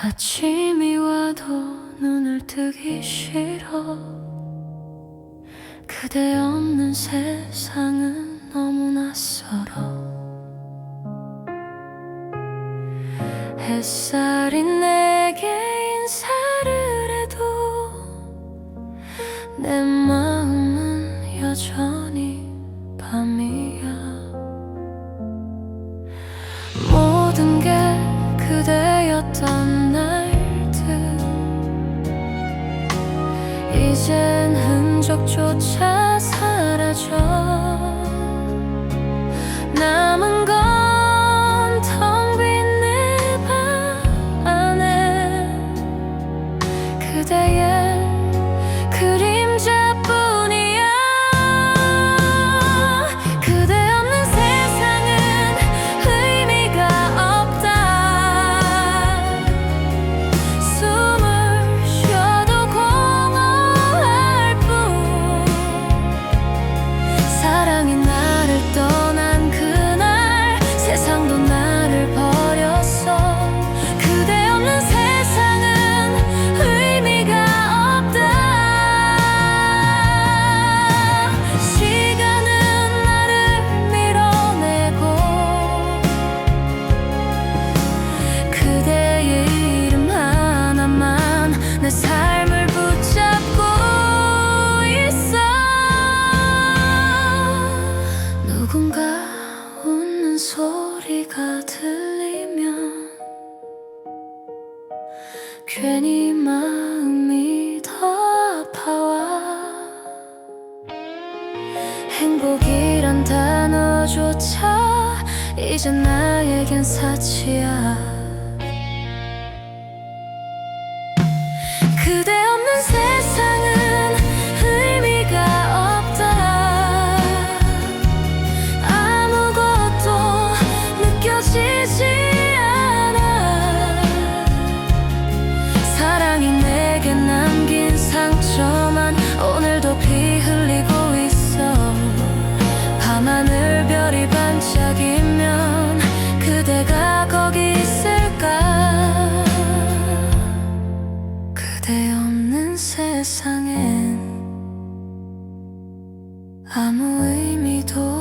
아침이 와도 눈을 뜨기 싫어. 그대 없는 세상은 너무 낯설어. 햇살이 내게 인사를 해도 내 마음은 여전히 밤이야. 모든 게 그대였던 이젠 흔적조차 사라져. 남은 건 텅 빈 내 방 안에 그대의 누군가 웃는 소리가 들리면 괜히 마음이 더 아파와. 행복이란 단어조차 이제 나에겐 사치야 А милий мій то